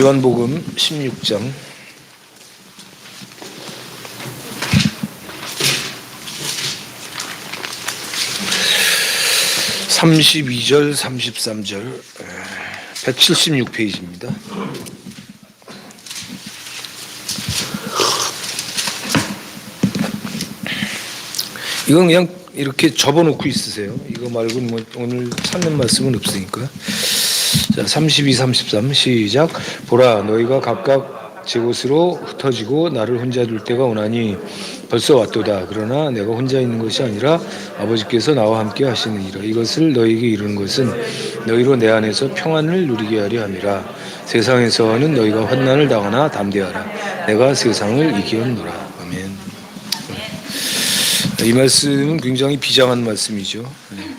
요한복음 16장 삼십이 절 삼십삼 절 176페이지입니다. 이건 그냥 이렇게 접어놓고 있으세요. 이거 말고 뭐 오늘 찾는 말씀은 없으니까. 자, 32, 33 시작. 보라, 너희가 각각 제 곳으로 흩어지고 나를 혼자 둘 때가 오나니 벌써 왔도다. 그러나 내가 혼자 있는 것이 아니라 아버지께서 나와 함께 하시느니라. 이것을 너희에게 이루는 것은 너희로 내 안에서 평안을 누리게 하려 함이라. 세상에서는 너희가 환난을 당하나 담대하라. 내가 세상을 이기었노라. 아멘. 이 말씀은 굉장히 비장한 말씀이죠. 네.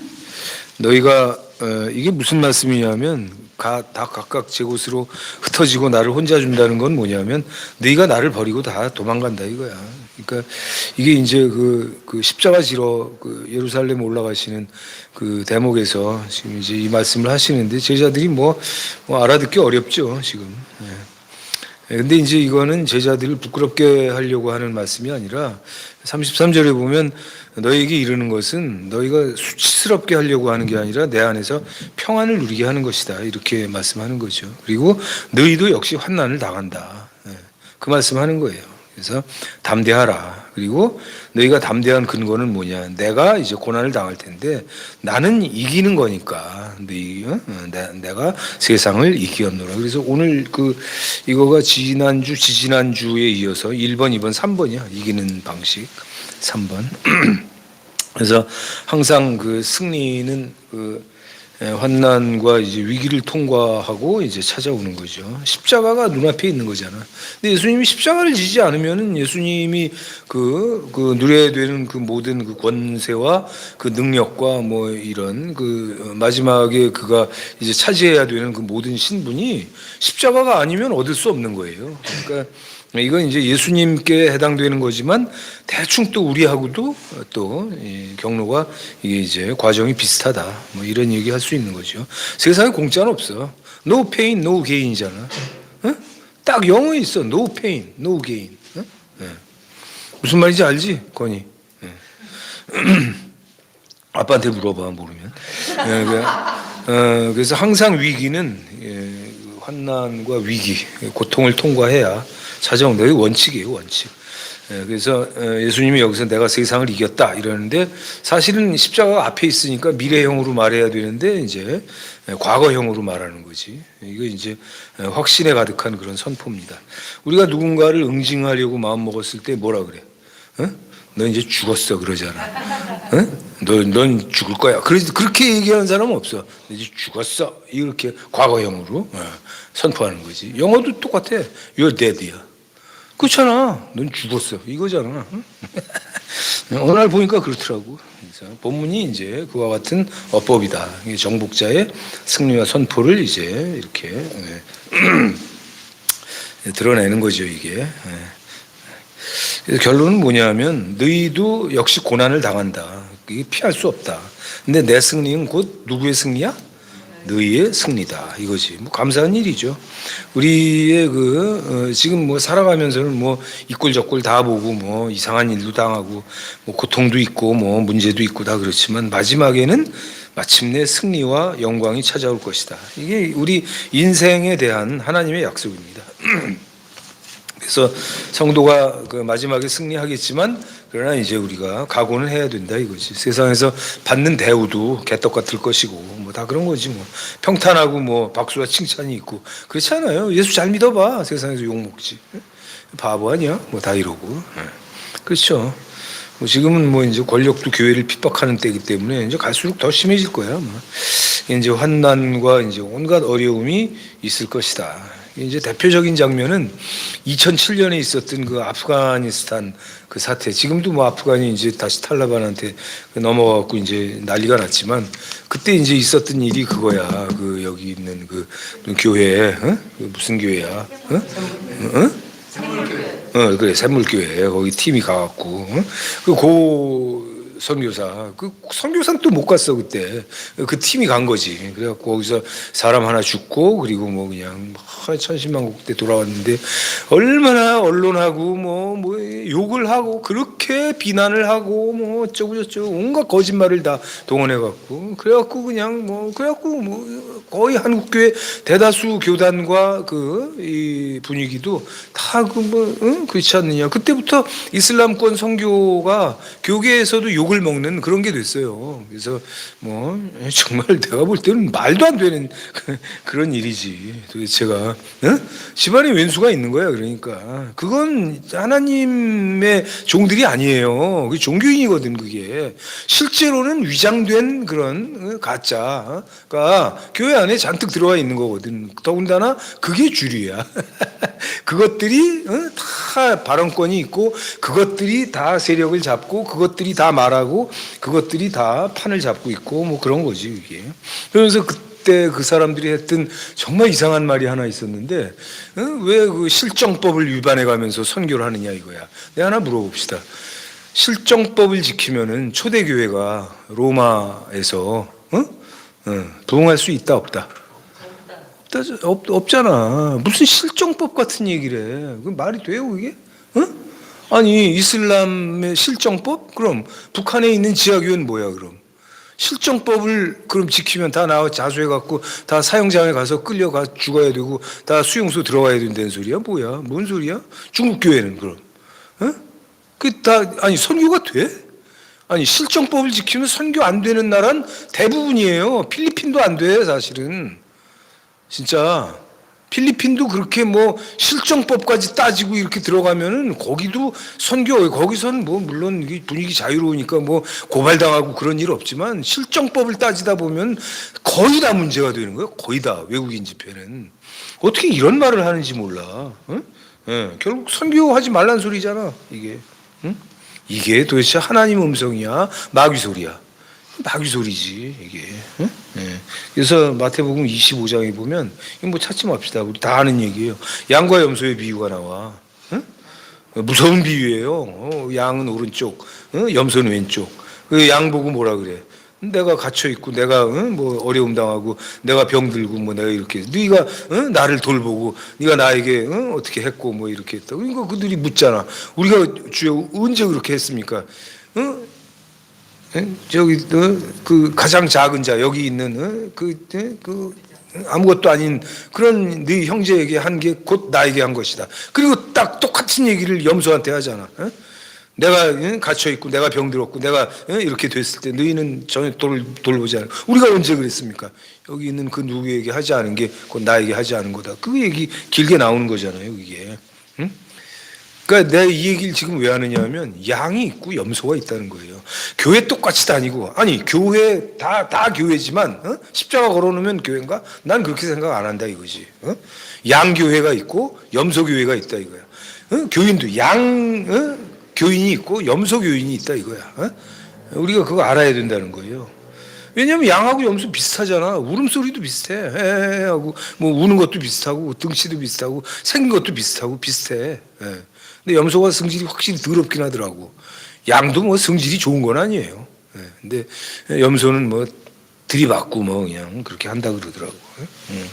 너희가 어, 이게 무슨 말씀이냐면 가, 다 각각 제 곳으로 흩어지고 나를 혼자 준다는 건 뭐냐면 너희가 나를 버리고 다 도망간다 이거야. 그러니까 이게 이제 그, 그 십자가 지러 그 예루살렘 올라가시는 그 대목에서 지금 이제 이 말씀을 하시는데 제자들이 뭐, 뭐 알아듣기 어렵죠 지금. 예. 예, 근데 이제 이거는 제자들을 부끄럽게 하려고 하는 말씀이 아니라 33절에 보면 너에게 이르는 것은 너희가 수치스럽게 하려고 하는 게 아니라 내 안에서 평안을 누리게 하는 것이다. 이렇게 말씀하는 거죠. 그리고 너희도 역시 환난을 당한다. 예, 그 말씀하는 거예요. 그래서 담대하라. 그리고 너희가 담대한 근거는 뭐냐? 내가 이제 고난을 당할 텐데 나는 이기는 거니까 너희 어? 내- 내가 세상을 이기었노라. 그래서 오늘 그 이거가 지난주 지지난주에 이어서 1번, 2번, 3번이야. 이기는 방식 3번. 그래서 항상 그 승리는 그 예, 환난과 이제 위기를 통과하고 이제 찾아오는 거죠. 십자가가 눈앞에 있는 거잖아. 근데 예수님이 십자가를 지지 않으면은 예수님이 그, 그 누려야 되는 그 모든 그 권세와 그 능력과 뭐 이런 그 마지막에 그가 이제 차지해야 되는 그 모든 신분이 십자가가 아니면 얻을 수 없는 거예요. 그러니까 이건 이제 예수님께 해당되는 거지만 대충 또 우리하고도 또이 경로가 이게 이제 과정이 비슷하다. 뭐 이런 얘기 할 수 있는 거죠. 세상에 공짜는 없어. No pain, no gain이잖아. 어? 딱 영어에 있어. No pain, no gain. 어? 예. 무슨 말인지 알지, 건이? 예. 아빠한테 물어봐 모르면. 예, 그, 어, 그래서 항상 위기는 예, 환난과 위기, 고통을 통과해야 너의 원칙이에요 원칙. 예, 그래서 어, 예수님이 여기서 내가 세상을 이겼다 이러는데 사실은 십자가가 앞에 있으니까 미래형으로 말해야 되는데 이제 예, 과거형으로 말하는 거지. 이거 이제 예, 확신에 가득한 그런 선포입니다. 우리가 누군가를 응징하려고 마음 먹었을 때 뭐라 그래? 어? 너 이제 죽었어 그러잖아. 어? 너, 넌 죽을 거야. 그래서 그렇게 얘기하는 사람은 없어. 너 이제 죽었어. 이렇게 과거형으로 어, 선포하는 거지. 영어도 똑같아. You're dead야. 그렇잖아. 넌 죽었어. 이거잖아. 응? 어느 날 보니까 그렇더라고. 본문이 이제 그와 같은 어법이다. 정복자의 승리와 선포를 이제 이렇게 예, 드러내는 거죠. 이게. 예. 결론은 뭐냐면 너희도 역시 고난을 당한다. 이게 피할 수 없다. 근데 내 승리는 곧 누구의 승리야? 너희의 승리다 이거지. 뭐 감사한 일이죠. 우리의 그 어, 지금 뭐 살아가면서는 뭐 이꼴저꼴 다 보고 뭐 이상한 일도 당하고 뭐 고통도 있고 뭐 문제도 있고 다 그렇지만 마지막에는 마침내 승리와 영광이 찾아올 것이다. 이게 우리 인생에 대한 하나님의 약속입니다. 그래서 성도가 그 마지막에 승리하겠지만 그러나 이제 우리가 각오는 해야 된다 이거지. 세상에서 받는 대우도 개떡 같을 것이고 뭐 다 그런 거지 뭐 평탄하고 뭐 박수와 칭찬이 있고 그렇지 않아요. 예수 잘 믿어봐 세상에서 욕 먹지. 바보 아니야? 뭐 다 이러고 예. 그렇죠. 뭐 지금은 뭐 이제 권력도 교회를 핍박하는 때이기 때문에 이제 갈수록 더 심해질 거야. 뭐. 이제 환난과 이제 온갖 어려움이 있을 것이다. 이제 대표적인 장면은 2007년에 있었던 그 아프가니스탄 그 사태. 지금도 뭐 아프간이 이제 다시 탈레반한테 넘어가고 이제 난리가 났지만 그때 이제 있었던 일이 그거야. 그 여기 있는 그 교회, 어? 그 무슨 교회야? 어? 어? 어, 그래 샘물교회 거기 팀이 가갖고 어? 그 고 선교사. 그 선교사는 또 못 갔어 그때. 그 팀이 간 거지. 그래갖고 거기서 사람 하나 죽고 그리고 뭐 그냥 뭐 천신만고 때 돌아왔는데 얼마나 언론하고 뭐, 뭐 욕을 하고 그렇게 비난을 하고 뭐 어쩌고 저쩌고 온갖 거짓말을 다 동원해 갖고 그래갖고 그냥 뭐 그래갖고 뭐 거의 한국 교회 대다수 교단과 그 이 분위기도 다 그뭐 응? 그렇지 않느냐. 그때부터 이슬람권 선교가 교계에서도 욕을 먹는 그런 게 됐어요. 그래서 뭐 정말 내가 볼 때는 말도 안 되는 그런 일이지. 도대체가 응? 집안에 왼수가 있는 거야. 그러니까 그건 하나님의 종들이 아니에요. 그 종교인이거든 그게 실제로는 위장된 그런 가짜가 교회 안에 잔뜩 들어와 있는 거거든. 더군다나 그게 주류야. 그것들이 어? 다 발언권이 있고 그것들이 다 세력을 잡고 그것들이 다 말하 고 그것들이 다 판을 잡고 있고 뭐 그런 거지 이게. 그러면서 그때 그 사람들이 했던 정말 이상한 말이 하나 있었는데 어? 왜그 실정법을 위반해 가면서 선교를 하느냐 이거야. 내가 하나 물어봅시다. 실정법을 지키면은 초대교회가 로마에서 어? 어, 부흥할 수 있다 없다. 없, 없잖아. 무슨 실정법 같은 얘기를 해. 그 말이 돼요, 그게? 어? 아니, 이슬람의 실정법? 그럼 북한에 있는 지하교회는 뭐야, 그럼? 실정법을 그럼 지키면 다 나와 자수해 갖고 다 사형장에 가서 끌려가 죽어야 되고 다 수용소 들어가야 된다는 소리야? 뭐야? 뭔 소리야? 중국 교회는 그럼? 어? 그다 아니 선교가 돼? 아니 실정법을 지키면 선교 안 되는 나라는 대부분이에요. 필리핀도 안 돼, 사실은. 진짜 필리핀도 그렇게 뭐 실정법까지 따지고 이렇게 들어가면은 거기도 선교 거기서는 뭐 물론 분위기 자유로우니까 뭐 고발당하고 그런 일 없지만 실정법을 따지다 보면 거의 다 문제가 되는 거예요. 거의 다 외국인 집회는 어떻게 이런 말을 하는지 몰라. 응? 예, 결국 선교하지 말란 소리잖아 이게. 응? 이게 도대체 하나님 음성이야 마귀 소리야. 마귀 소리지 이게. 응? 예. 그래서 마태복음 25장에 보면 이거 뭐 찾지 맙시다. 우리 다 아는 얘기예요. 양과 염소의 비유가 나와. 응? 무서운 비유예요. 어, 양은 오른쪽, 어? 염소는 왼쪽. 그 양 보고 뭐라 그래? 내가 갇혀 있고 내가 응? 뭐 어려움 당하고 내가 병 들고 뭐 내가 이렇게 네가 응? 나를 돌보고 네가 나에게 응? 어떻게 했고 뭐 이렇게 했다. 그러니까 그들이 묻잖아. 우리가 주여 언제 그렇게 했습니까? 응? 예? 저기 어, 그 가장 작은 자 여기 있는 어? 그, 예? 그 아무것도 아닌 그런 네 형제에게 한 게 곧 나에게 한 것이다. 그리고 딱 똑같은 얘기를 염소한테 하잖아. 어? 내가 예? 갇혀 있고 내가 병들었고 내가 예? 이렇게 됐을 때 너희는 전혀 돌, 돌보지 않아. 우리가 언제 그랬습니까? 여기 있는 그 누구에게 하지 않은 게 곧 나에게 하지 않은 거다. 그 얘기 길게 나오는 거잖아요. 이게. 응? 그러니까 내가 이 얘기를 지금 왜 하느냐면 양이 있고 염소가 있다는 거예요. 교회 똑같이 다니고 아니 교회 다 다 교회지만 어? 십자가 걸어놓으면 교회인가? 난 그렇게 생각 안 한다 이거지. 어? 양 교회가 있고 염소 교회가 있다 이거야. 어? 교인도 양 어? 교인이 있고 염소 교인이 있다 이거야. 어? 우리가 그거 알아야 된다는 거예요. 왜냐하면 양하고 염소 비슷하잖아. 울음소리도 비슷해. 헤헤헤 하고 뭐 우는 것도 비슷하고 등치도 비슷하고 생긴 것도 비슷하고 비슷해. 예. 근데 염소가 성질이 확실히 더럽긴 하더라고. 양도 뭐 성질이 좋은 건 아니에요. 예. 근데 염소는 뭐 들이받고 뭐 그냥 그렇게 한다 그러더라고. 예.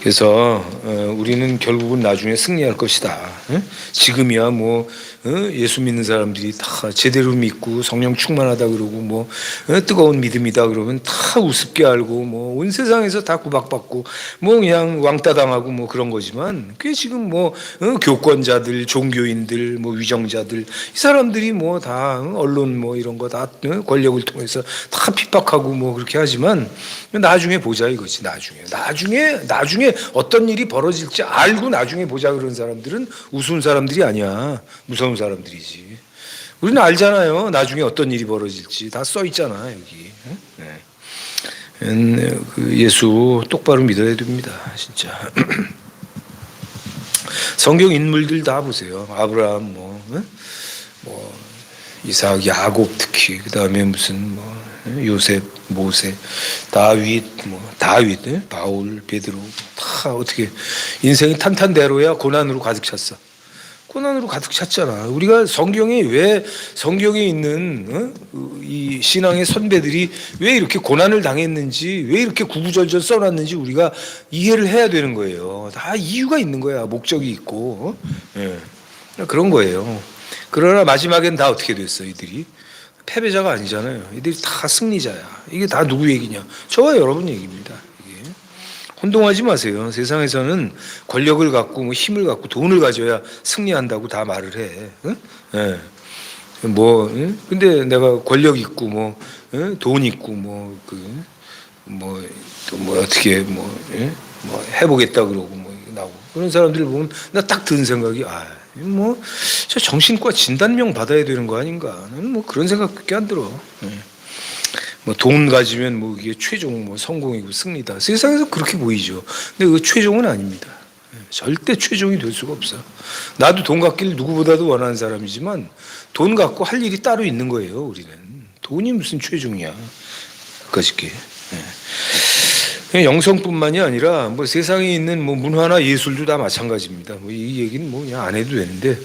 그래서 어, 우리는 결국은 나중에 승리할 것이다. 예? 지금이야 뭐 어? 예수 믿는 사람들이 다 제대로 믿고 성령 충만하다 그러고 뭐 어? 뜨거운 믿음이다 그러면 다 우습게 알고 뭐 온 세상에서 다 구박받고 뭐 그냥 왕따 당하고 뭐 그런 거지만 그게 지금 뭐 어? 교권자들, 종교인들, 뭐 위정자들 이 사람들이 뭐 다 언론 뭐 이런 거 다 권력을 통해서 다 핍박하고 뭐 그렇게 하지만 나중에 보자 이거지 나중에. 나중에 나중에 어떤 일이 벌어질지 알고 나중에 보자 그런 사람들은 우스운 사람들이 아니야. 무서운 사람들이지. 우리는 알잖아요. 나중에 어떤 일이 벌어질지 다 써 있잖아 여기. 네. 음, 그 예수 똑바로 믿어야 됩니다, 진짜. 성경 인물들 다 보세요. 아브라함, 뭐, 응? 뭐 이삭, 야곱 특히 그 다음에 무슨 뭐 응? 요셉, 모세, 다윗, 뭐 다윗, 응? 바울, 베드로 다 어떻게 인생이 탄탄대로야 고난으로 가득 찼어. 고난으로 가득 찼잖아. 우리가 성경에 왜 성경에 있는 어? 이 신앙의 선배들이 왜 이렇게 고난을 당했는지 왜 이렇게 구구절절 써놨는지 우리가 이해를 해야 되는 거예요. 다 이유가 있는 거야. 목적이 있고 어? 예. 그런 거예요. 그러나 마지막엔 다 어떻게 됐어 이들이 패배자가 아니잖아요. 이들이 다 승리자야. 이게 다 누구 얘기냐? 저와 여러분 얘기입니다. 혼동하지 마세요. 세상에서는 권력을 갖고 뭐 힘을 갖고 돈을 가져야 승리한다고 다 말을 해. 응? 예. 뭐 응? 근데 내가 권력 있고 뭐 응? 돈 있고 뭐 그 뭐 또뭐 어떻게 뭐, 예? 뭐 해보겠다 그러고 뭐 나오고 그런 사람들 보면 나 딱 드는 생각이 아 뭐 저 정신과 진단명 받아야 되는 거 아닌가 뭐 그런 생각밖에 안 들어. 예. 뭐 돈 가지면 뭐 이게 최종 뭐 성공이고 승리다. 세상에서 그렇게 보이죠. 근데 그 최종은 아닙니다. 예, 절대 최종이 될 수가 없어. 나도 돈 갖기를 누구보다도 원하는 사람이지만 돈 갖고 할 일이 따로 있는 거예요. 우리는 돈이 무슨 최종이야. 그까짓게. 그냥 영성뿐만이 아니라 뭐 세상에 있는 뭐 문화나 예술도 다 마찬가지입니다. 뭐 이 얘기는 뭐 그냥 안 해도 되는데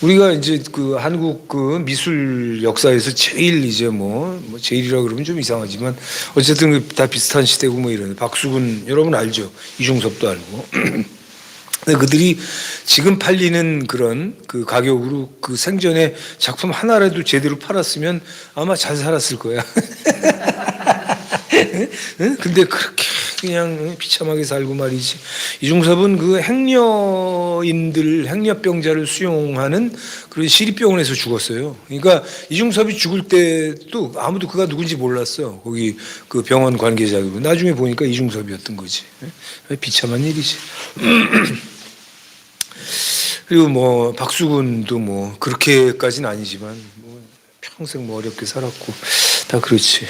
우리가 이제 그 한국 그 미술 역사에서 제일 이제 뭐, 뭐 제일이라 그러면 좀 이상하지만 어쨌든 그다 비슷한 시대고 뭐 이런 박수근 여러분 알죠? 이중섭도 알고. 근데 그들이 지금 팔리는 그런 그 가격으로 그 생전에 작품 하나라도 제대로 팔았으면 아마 잘 살았을 거야. 응? 근데 그렇게 그냥 비참하게 살고 말이지. 이중섭은 그 행여인들, 행여병자를 수용하는 그런 시립병원에서 죽었어요. 그러니까 이중섭이 죽을 때도 아무도 그가 누군지 몰랐어. 거기 그 병원 관계자도. 나중에 보니까 이중섭이었던 거지. 비참한 일이지. 그리고 뭐 박수근도 뭐 그렇게까지는 아니지만 뭐 평생 뭐 어렵게 살았고 다 그렇지.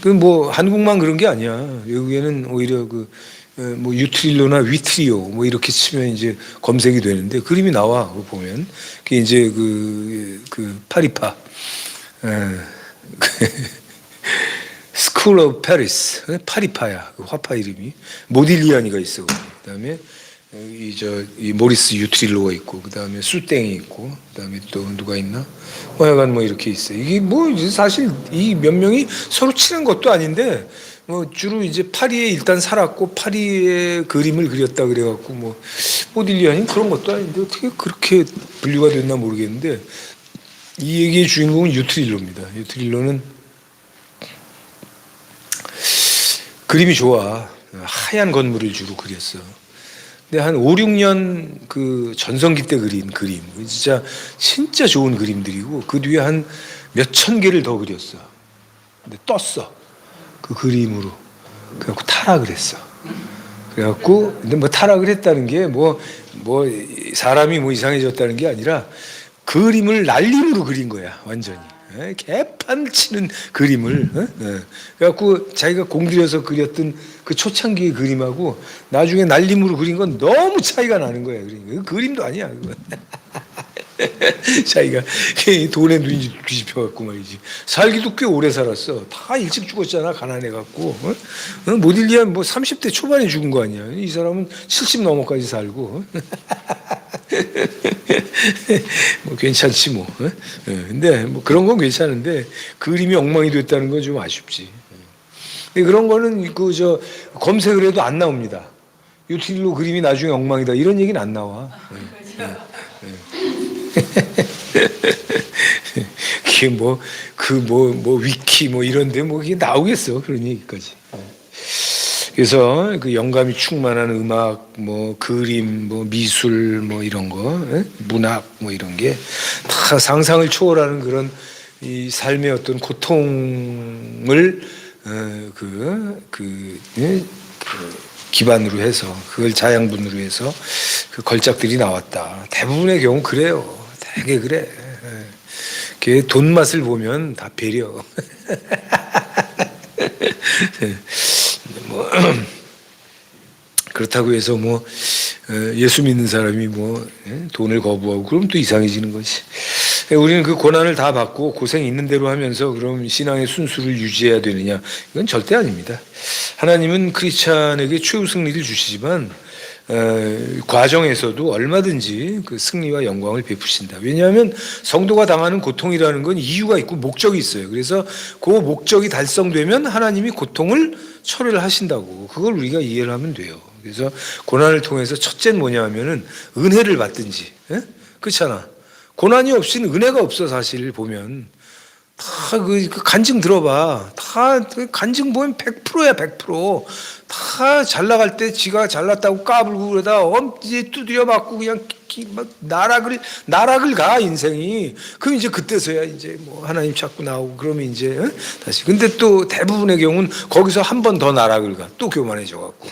그 뭐 한국만 그런 게 아니야. 외국에는 오히려 그 뭐 유트릴로나 위트리오 뭐 이렇게 치면 이제 검색이 되는데 그림이 나와 보면. 그게 이제 그, 그 파리파. 에, 스쿨 오브 페리스 파리파야 그 화파 이름이. 모딜리아니가 있어 그다음에 이저 이 모리스 유트릴로가 있고 그다음에 수땡이 있고 그다음에 또 누가 있나 뭐 약간 뭐 이렇게 있어요 이게 뭐 사실 이 몇 명이 서로 친한 것도 아닌데 뭐 주로 이제 파리에 일단 살았고 파리의 그림을 그렸다 그래 갖고 뭐 모딜리아니 그런 것도 아닌데 어떻게 그렇게 분류가 됐나 모르겠는데 이 얘기의 주인공은 유트릴로입니다 유트릴로는 그림이 좋아. 하얀 건물을 주로 그렸어. 근데 한 5, 6년 그 전성기 때 그린 그림. 진짜 진짜 좋은 그림들이고 그 뒤에 한 몇 천 개를 더 그렸어. 근데 떴어. 그 그림으로. 그래갖고 타락을 했어. 그래갖고 근데 뭐 타락을 했다는 게 뭐 뭐 사람이 뭐 이상해졌다는 게 아니라 그림을 날림으로 그린 거야 완전히 에, 개판 치는 그림을 어? 예. 그래갖고 자기가 공들여서 그렸던 그 초창기의 그림하고 나중에 날림으로 그린 건 너무 차이가 나는 그 그림도 아니야 그거 자기가 돈에 눈이 뒤집혀갖고 말이지 살기도 꽤 오래 살았어. 다 일찍 죽었잖아 가난해갖고. 어? 어? 모딜리안 뭐 30대 초반에 죽은 거 아니야. 이 사람은 70 넘어까지 살고. 어? 뭐 괜찮지 뭐. 어? 어, 근데 뭐 그런 건 괜찮은데 그림이 엉망이 됐다는 건 좀 아쉽지. 근데 그런 거는 그 저 검색을 해도 안 나옵니다. 유틸로 그림이 나중에 엉망이다. 이런 얘기는 안 나와 그게 뭐 그 뭐 뭐 위키 뭐 이런데 뭐 그게 나오겠어 그런 얘기까지. 그래서 그 영감이 충만한 음악, 뭐 그림, 뭐 미술, 뭐 이런 거, 예? 문학, 뭐 이런 게 다 상상을 초월하는 그런 이 삶의 어떤 고통을 어, 그, 그, 예? 그 기반으로 해서 그걸 자양분으로 해서 그 걸작들이 나왔다. 대부분의 경우 그래요. 되게 그래. 그돈 맛을 보면 다 배려. 뭐 그렇다고 해서 뭐 어, 예수 믿는 사람이 뭐 예? 돈을 거부하고 그럼 또 이상해지는 거지. 우리는 그 고난을 다 받고 고생 있는 대로 하면서 그럼 신앙의 순수를 유지해야 되느냐? 이건 절대 아닙니다. 하나님은 크리스찬에게 최후 승리를 주시지만 어, 과정에서도 얼마든지 그 승리와 영광을 베푸신다. 왜냐하면 성도가 당하는 고통이라는 건 이유가 있고 목적이 있어요. 그래서 그 목적이 달성되면 하나님이 고통을 처리를 하신다고 그걸 우리가 이해를 하면 돼요. 그래서 고난을 통해서 첫째는 뭐냐면은 은혜를 받든지, 예? 그렇잖아. 고난이 없이는 은혜가 없어 사실 보면 다그 그 간증 들어봐. 다 그 간증 보면 100%야 100%. 다 잘 나갈 때 지가 잘났다고 까불고 그러다 엄지 두드려 맞고 그냥 기- 막 나락을 나락을 가 인생이. 그럼 이제 그때서야 이제 뭐 하나님 찾고 나오고 그러면 이제 어? 다시. 근데 또 대부분의 경우는 거기서 한 번 더 나락을 가. 또 교만해져 갖고.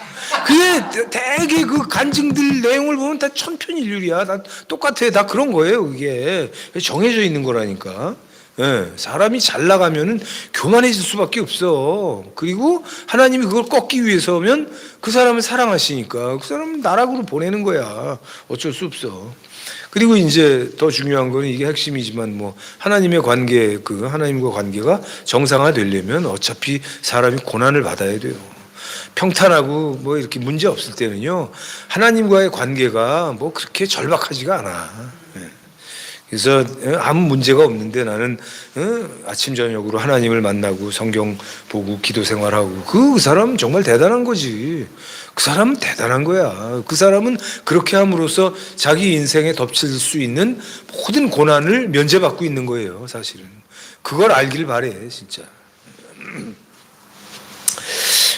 그게 대개 그 간증들 내용을 보면 다 천편일률이야. 다 똑같아. 다 그런 거예요. 그게 정해져 있는 거라니까. 예, 사람이 잘 나가면은 교만해질 수밖에 없어. 그리고 하나님이 그걸 꺾기 위해서면 그 사람을 사랑하시니까 그 사람은 나락으로 보내는 거야. 어쩔 수 없어. 그리고 이제 더 중요한 거는 이게 핵심이지만 뭐 하나님의 관계 그 하나님과 관계가 정상화되려면 어차피 사람이 고난을 받아야 돼요. 평탄하고 뭐 이렇게 문제 없을 때는요 하나님과의 관계가 뭐 그렇게 절박하지가 않아. 예. 그래서 어, 아무 문제가 없는데 나는 어, 아침 저녁으로 하나님을 만나고 성경 보고 기도 생활하고 그 사람 정말 대단한 거지. 그 사람은 대단한 거야. 그 사람은 그렇게 함으로써 자기 인생에 덮칠 수 있는 모든 고난을 면제받고 있는 거예요. 사실은 그걸 알길 바래 진짜.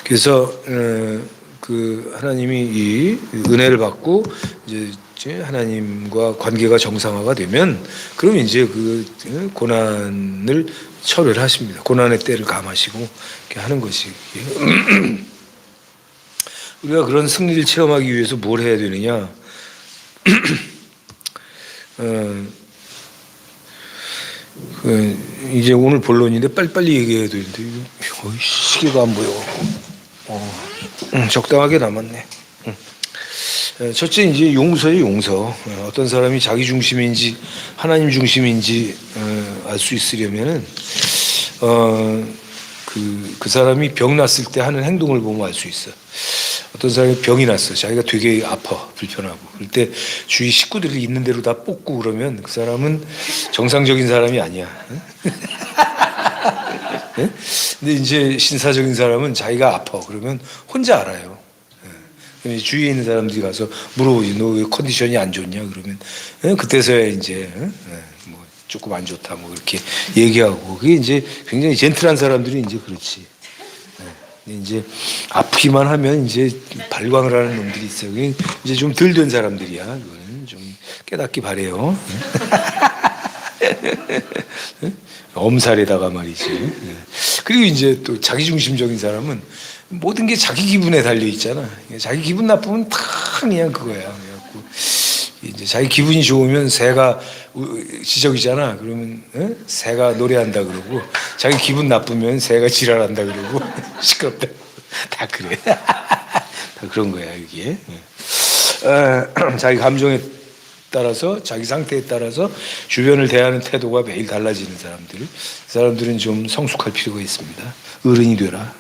그래서 어, 그 하나님이 이 은혜를 받고 이제 이제 하나님과 관계가 정상화가 되면 그럼 이제 그 어, 고난을 처리를 하십니다. 고난의 때를 감하시고 하는 것이 우리가 그런 승리를 체험하기 위해서 뭘 해야 되느냐? 어, 그 이제 오늘 본론인데 빨리빨리 얘기해야 되는데 이거 시계가 안 보여. 어, 음, 적당하게 남았네. 음. 에, 첫째 이제 용서의 용서. 어, 어떤 사람이 자기 중심인지 하나님 중심인지 어, 알수 있으려면은 어, 그, 그 사람이 병 났을 때 하는 행동을 보면 알 수 있어. 어떤 사람이 병이 났어. 자기가 되게 아파, 불편하고. 그럴 때 주위 식구들이 있는 대로 다 뽑고 그러면 그 사람은 정상적인 사람이 아니야. 응? 예? 근데 이제 신사적인 사람은 자기가 아파. 그러면 혼자 알아요. 예. 주위에 있는 사람들이 가서 물어보지. 너 왜 컨디션이 안 좋냐? 그러면 예, 그때서야 이제 예, 뭐 조금 안 좋다. 뭐 이렇게 얘기하고 그게 이제 굉장히 젠틀한 사람들이 이제 그렇지. 이제 아프기만 하면 이제 발광을 하는 놈들이 있어요. 이제 좀 덜 된 사람들이야. 그거는 좀 깨닫기 바래요. 엄살에다가 말이지. 네. 그리고 이제 또 자기중심적인 사람은 모든 게 자기 기분에 달려 있잖아. 자기 기분 나쁘면 다 그냥 그거야. 그래갖고 이제 자기 기분이 좋으면 새가 우- 지적이잖아. 그러면 어? 새가 노래한다 그러고 자기 기분 나쁘면 새가 지랄한다 그러고 시끄럽다. 다 그래. 다 그런 거야 이게. 어, 자기 감정에 따라서 자기 상태에 따라서 주변을 대하는 태도가 매일 달라지는 사람들. 그 사람들은 좀 성숙할 필요가 있습니다. 어른이 되라.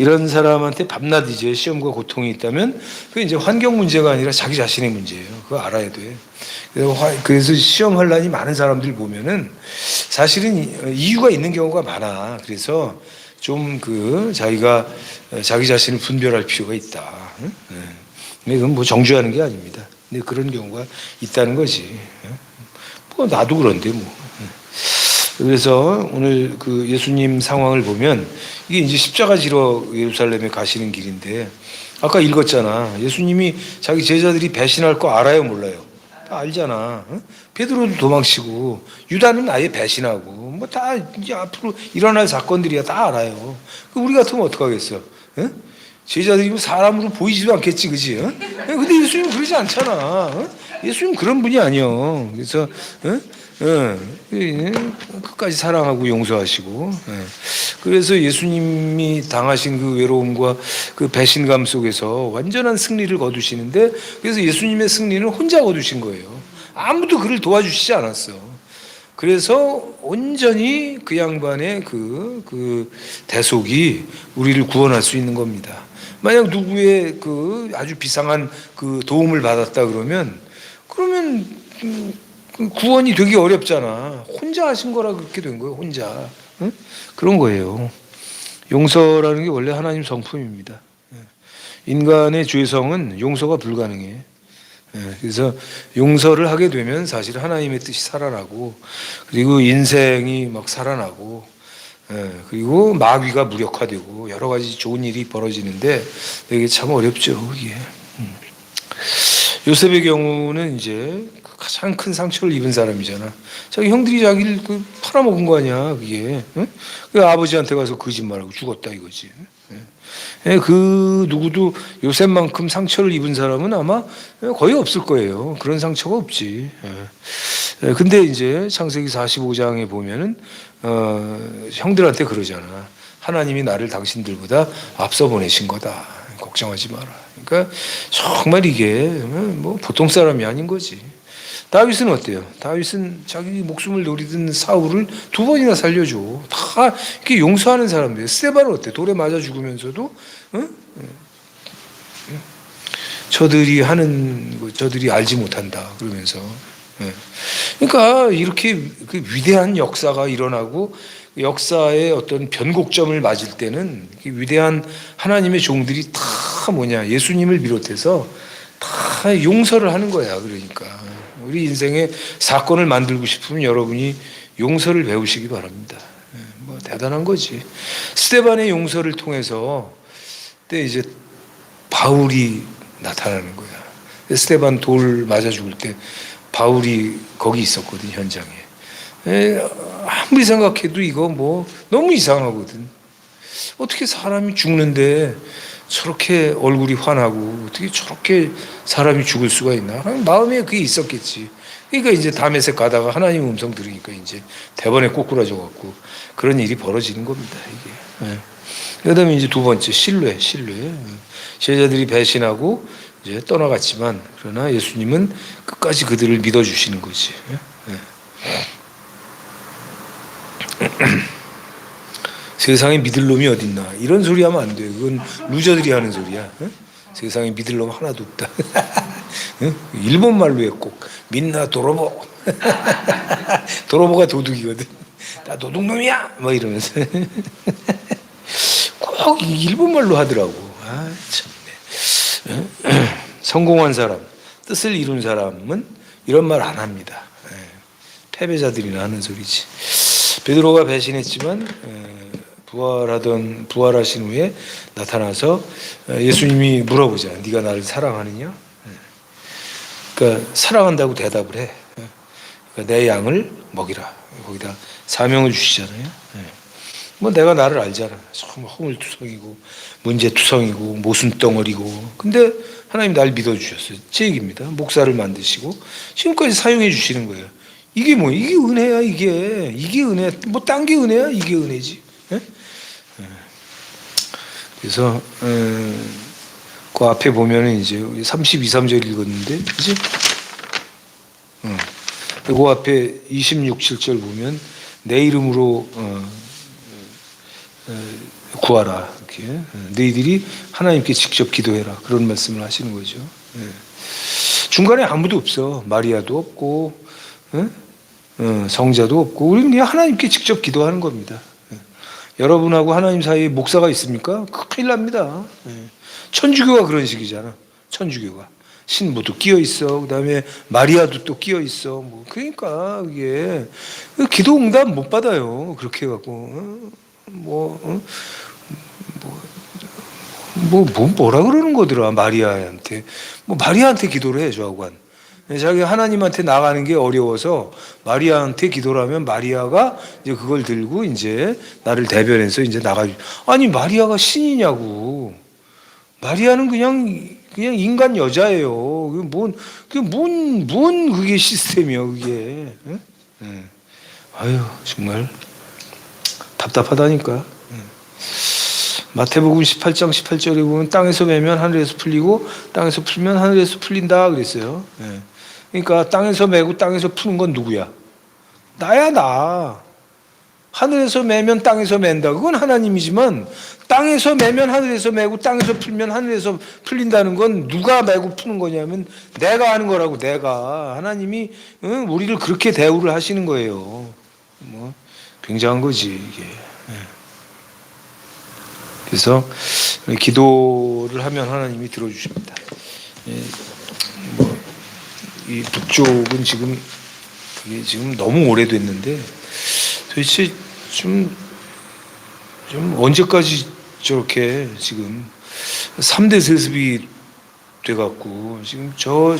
이런 사람한테 밤낮 이제 시험과 고통이 있다면 그게 이제 환경 문제가 아니라 자기 자신의 문제예요. 그거 알아야 돼. 그래서 시험 혼란이 많은 사람들 보면은 사실은 이- 이유가 있는 경우가 많아. 그래서 좀 그 자기가 자기 자신을 분별할 필요가 있다. 응? 네. 그건 뭐 정죄하는 게 아닙니다. 근데 그런 경우가 있다는 거지. 응? 뭐 나도 그런데 뭐. 응. 그래서 오늘 그 예수님 상황을 보면 이게 이제 십자가 지러 예루살렘에 가시는 길인데 아까 읽었잖아. 예수님이 자기 제자들이 배신할 거 알아요, 몰라요? 다 알잖아. 응? 베드로도 도망치고 유다는 아예 배신하고 뭐 다 이제 앞으로 일어날 사건들이야 다 알아요. 그 우리 같으면 어떡하겠어? 응? 제자들이 뭐 사람으로 보이지도 않겠지, 그지? 응? 근데 예수님 그러지 않잖아. 응? 예수님 그런 분이 아니요. 그래서 응? 응. 그, 끝까지 사랑하고 용서하시고. 응. 그래서 예수님이 당하신 그 외로움과 그 배신감 속에서 완전한 승리를 거두시는데 그래서 예수님의 승리는 혼자 거두신 거예요. 아무도 그를 도와주시지 않았어. 그래서 온전히 그 양반의 그, 그 대속이 우리를 구원할 수 있는 겁니다. 만약 누구의 그 아주 비상한 그 도움을 받았다 그러면 그러면 그- 그 구원이 되기 어렵잖아. 혼자 하신 거라 그렇게 된 거예요. 혼자 응? 그런 거예요. 용서라는 게 원래 하나님 성품입니다. 예. 인간의 죄성은 용서가 불가능해. 예, 그래서 용서를 하게 되면 사실 하나님의 뜻이 살아나고 그리고 인생이 막 살아나고 예, 그리고 마귀가 무력화되고 여러 가지 좋은 일이 벌어지는데 이게 참 어렵죠. 이게 음. 요셉의 경우는 이제 그 가장 큰 상처를 입은 사람이잖아. 자기 형들이 자기를 그 팔아먹은 거 아니야, 그게. 응? 그 아버지한테 가서 거짓말하고 죽었다 이거지. 예, 그 누구도 요셉만큼 상처를 입은 사람은 아마 거의 없을 거예요. 그런 상처가 없지. 예. 예, 근데 이제 창세기 45장에 보면은 어, 형들한테 그러잖아. 하나님이 나를 당신들보다 앞서 보내신 거다. 걱정하지 마라. 그러니까 정말 이게 뭐 보통 사람이 아닌 거지. 다윗은 어때요? 다윗은 자기 목숨을 노리던 사울을 두 번이나 살려줘. 다 이렇게 용서하는 사람들. 스테반은 어때? 돌에 맞아 죽으면서도 응? 응. 저들이 하는 거 저들이 알지 못한다 그러면서. 예. 그러니까 이렇게 그 위대한 역사가 일어나고 역사의 어떤 변곡점을 맞을 때는 이 위대한 하나님의 종들이 다 뭐냐 예수님을 비롯해서 다 용서를 하는 거야. 그러니까 우리 인생의 사건을 만들고 싶으면 여러분이 용서를 배우시기 바랍니다. 예, 뭐 대단한 거지. 스테반의 용서를 통해서 때 이제 바울이 나타나는 거야. 스테반 돌 맞아 죽을 때 바울이 거기 있었거든 현장에. 에, 아무리 생각해도 이거 뭐 너무 이상하거든. 어떻게 사람이 죽는데 저렇게 얼굴이 환하고 어떻게 저렇게 사람이 죽을 수가 있나? 마음에 그게 있었겠지. 그러니까 이제 다메섹 가다가 하나님 음성 들으니까 이제 대번에 꼬꾸라져 갖고 그런 일이 벌어지는 겁니다. 이게. 예. 그다음에 이제 두 번째 신뢰, 신뢰. 제자들이 배신하고 이제 떠나갔지만 그러나 예수님은 끝까지 그들을 믿어 주시는 거지. 예? 예. 세상에 믿을 놈이 어딨나 이런 소리 하면 안 돼. 그건 루저들이 하는 소리야. 예? 세상에 믿을 놈 하나도 없다. 예? 일본 말로 해꼭 민나 도로보. 도로보가 도둑이거든. 나 도둑놈이야. 뭐 이러면서 꼭 일본 말로 하더라고. 아 참. 성공한 사람, 뜻을 이룬 사람은 이런 말 안 합니다. 예, 패배자들이나 하는 소리지. 베드로가 배신했지만 예, 부활하던 부활하신 후에 나타나서 예, 예수님이 물어보자. 네가 나를 사랑하느냐? 예. 그러니까 사랑한다고 대답을 해. 예. 그러니까 내 양을 먹이라. 거기다 사명을 주시잖아요. 예. 뭐 내가 나를 알잖아. 허물투성이고 문제투성이고 모순덩어리고. 근데 하나님 날 믿어주셨어요. 제 얘기입니다. 목사를 만드시고 지금까지 사용해 주시는 거예요. 이게 뭐 이게 은혜야 이게 이게 은혜 뭐 딴 게 은혜야 이게 은혜지. 예? 예. 그래서 에, 그 앞에 보면은 이제 32, 3절 읽었는데 그지? 어. 그 앞에 26, 7절 보면 내 이름으로 어, 어, 구하라 이렇게 어, 너희들이 하나님께 직접 기도해라 그런 말씀을 하시는 거죠. 예. 중간에 아무도 없어 마리아도 없고 예? 어, 성자도 없고 우리는 그냥 하나님께 직접 기도하는 겁니다. 예. 여러분하고 하나님 사이에 목사가 있습니까? 큰일 납니다. 예. 천주교가 그런 식이잖아. 천주교가 신부도 끼어 있어. 그다음에 마리아도 또 끼어 있어. 뭐 그러니까 이게 기도 응답 못 받아요. 그렇게 해 갖고 어? 뭐, 어? 뭐, 뭐, 뭐, 뭐라 그러는 거더라, 마리아한테. 뭐, 마리아한테 기도를 해, 저하고한. 자기 하나님한테 나가는 게 어려워서 마리아한테 기도를 하면 마리아가 이제 그걸 들고 이제 나를 대변해서 이제 나가. 아니, 마리아가 신이냐고. 마리아는 그냥, 그냥 인간 여자예요. 그게 뭔, 그게 뭔, 뭔 그게 시스템이야, 그게. 응? 응. 아유, 정말. 답답하다니까. 마태복음 18장 18절에 보면 땅에서 매면 하늘에서 풀리고 땅에서 풀면 하늘에서 풀린다 그랬어요. 예. 그러니까 땅에서 매고 땅에서 푸는 건 누구야? 나야 나. 하늘에서 매면 땅에서 맨다. 그건 하나님이지만 땅에서 매면 하늘에서 매고 땅에서 풀면 하늘에서 풀린다는 건 누가 매고 푸는 거냐면 내가 하는 거라고 내가 하나님이 응, 우리를 그렇게 대우를 하시는 거예요. 뭐 굉장한 거지 이게. 예. 그래서 기도를 하면 하나님이 들어주십니다. 예, 뭐이 북쪽은 지금 이게 지금 너무 오래됐는데 도대체 좀, 좀 언제까지 저렇게 지금 3대 세습이 돼갖고 지금 저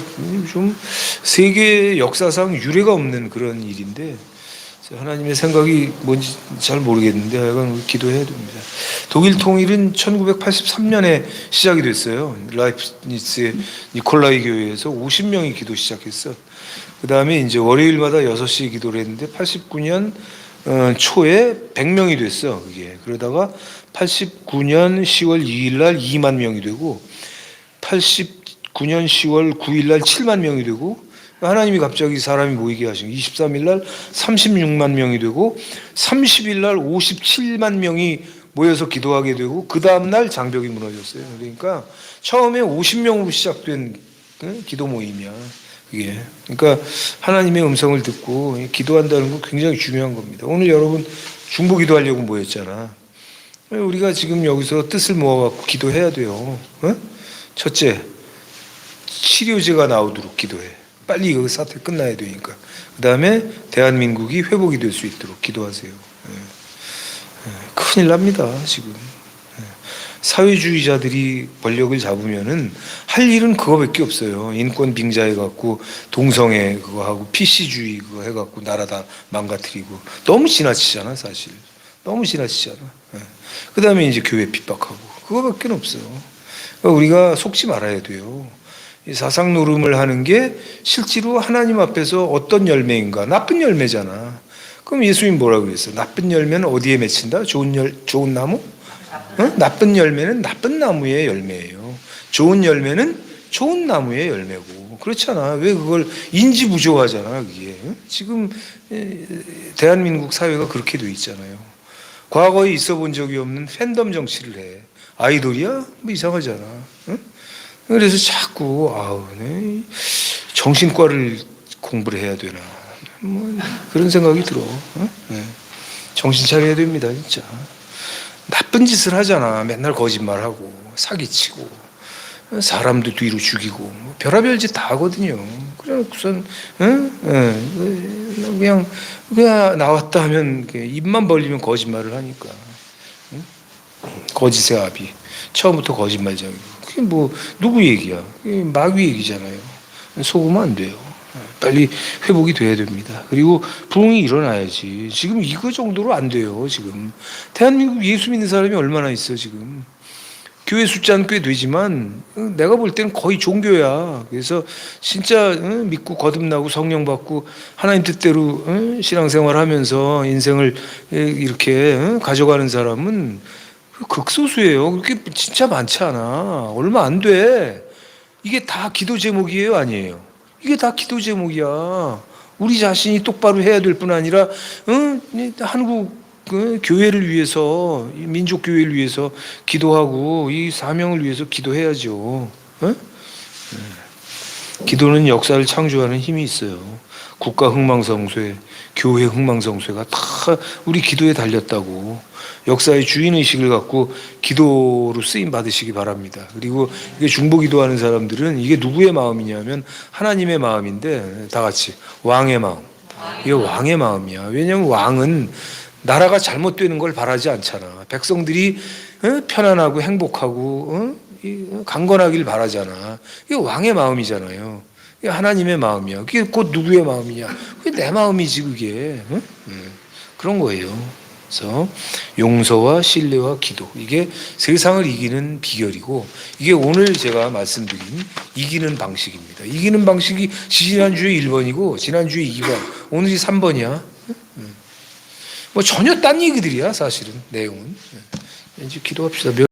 좀 세계 역사상 유례가 없는 그런 일인데 하나님의 생각이 뭔지 잘 모르겠는데 하여간 기도해야 됩니다. 독일 통일은 1983년에 시작이 됐어요. 라이프니츠의 니콜라이 교회에서 50명이 기도 시작했어. 그 다음에 이제 월요일마다 6시에 기도를 했는데 89년 어, 초에 100명이 됐어. 그게. 그러다가 89년 10월 2일 날 2만 명이 되고 89년 10월 9일 날 7만 명이 되고 하나님이 갑자기 사람이 모이게 하신 23일 날 36만 명이 되고 30일 날 57만 명이 모여서 기도하게 되고 그 다음 날 장벽이 무너졌어요. 그러니까 처음에 50명으로 시작된 그 기도 모임이야. 이게 그러니까 하나님의 음성을 듣고 기도한다는 건 굉장히 중요한 겁니다. 오늘 여러분 중보 기도하려고 모였잖아. 우리가 지금 여기서 뜻을 모아갖고 기도해야 돼요. 어? 첫째, 치료제가 나오도록 기도해. 빨리 이거 사태 끝나야 되니까. 그 다음에 대한민국이 회복이 될 수 있도록 기도하세요. 예. 예, 큰일 납니다, 지금. 예. 사회주의자들이 권력을 잡으면은 할 일은 그거밖에 없어요. 인권 빙자해 갖고 동성애 그거 하고 PC주의 그거 해 갖고 나라 다 망가뜨리고 너무 지나치잖아, 사실. 너무 지나치잖아. 그 다음에 이제 교회 핍박하고 그거밖에 없어요. 그러니까 우리가 속지 말아야 돼요. 이 사상 노름을 하는 게 실제로 하나님 앞에서 어떤 열매인가? 나쁜 열매잖아. 그럼 예수님 뭐라고 그랬어? 나쁜 열매는 어디에 맺힌다? 좋은 열, 좋은 나무? 어? 나쁜 열매는 나쁜 나무의 열매예요. 좋은 열매는 좋은 나무의 열매고. 그렇잖아. 왜 그걸 인지 부조하잖아, 그게. 지금 대한민국 사회가 그렇게 돼 있잖아요. 과거에 있어 본 적이 없는 팬덤 정치를 해. 아이돌이야? 뭐 이상하잖아. 응? 그래서 자꾸 아우, 네. 정신과를 공부를 해야 되나? 뭐 그런 생각이 들어. 어? 네. 정신 차려야 됩니다, 진짜. 나쁜 짓을 하잖아. 맨날 거짓말하고 사기치고 사람도 뒤로 죽이고 뭐 별의별 짓 다 하거든요. 그래 우선 응? 응. 그냥 그냥 나왔다 하면 입만 벌리면 거짓말을 하니까 응? 거짓의 아비 처음부터 거짓말쟁이. 그게 뭐 누구 얘기야? 마귀 얘기잖아요. 속으면 안 돼요. 빨리 회복이 돼야 됩니다. 그리고 부흥이 일어나야지. 지금 이거 정도로 안 돼요. 지금 대한민국 예수 믿는 사람이 얼마나 있어 지금. 교회 숫자는 꽤 되지만 내가 볼 때는 거의 종교야. 그래서 진짜 믿고 거듭나고 성령 받고 하나님 뜻대로 신앙생활하면서 인생을 이렇게 가져가는 사람은 극소수예요. 그게 진짜 많지 않아. 얼마 안 돼. 이게 다 기도 제목이에요, 아니에요? 이게 다 기도 제목이야. 우리 자신이 똑바로 해야 될 뿐 아니라 응? 한국 그 교회를 위해서 민족 교회를 위해서 기도하고 이 사명을 위해서 기도해야죠. 응? 기도는 역사를 창조하는 힘이 있어요. 국가 흥망성쇠, 교회 흥망성쇠가 다 우리 기도에 달렸다고 역사의 주인 의식을 갖고 기도로 쓰임 받으시기 바랍니다. 그리고 이게 중보 기도하는 사람들은 이게 누구의 마음이냐면 하나님의 마음인데 다 같이 왕의 마음. 이게 왕의 마음이야. 왜냐하면 왕은 나라가 잘못되는 걸 바라지 않잖아. 백성들이 어? 편안하고 행복하고 어? 강건하길 바라잖아. 이게 왕의 마음이잖아요. 이게 하나님의 마음이야. 그게 곧 누구의 마음이냐? 그게 내 마음이지 그게. 응? 그런 거예요. 그래서 용서와 신뢰와 기도 이게 세상을 이기는 비결이고 이게 오늘 제가 말씀드린 이기는 방식입니다. 이기는 방식이 지난주에 1번이고 지난주에 2번 오늘이 3번이야. 뭐 전혀 딴 얘기들이야 사실은 내용은. 이제 기도합시다.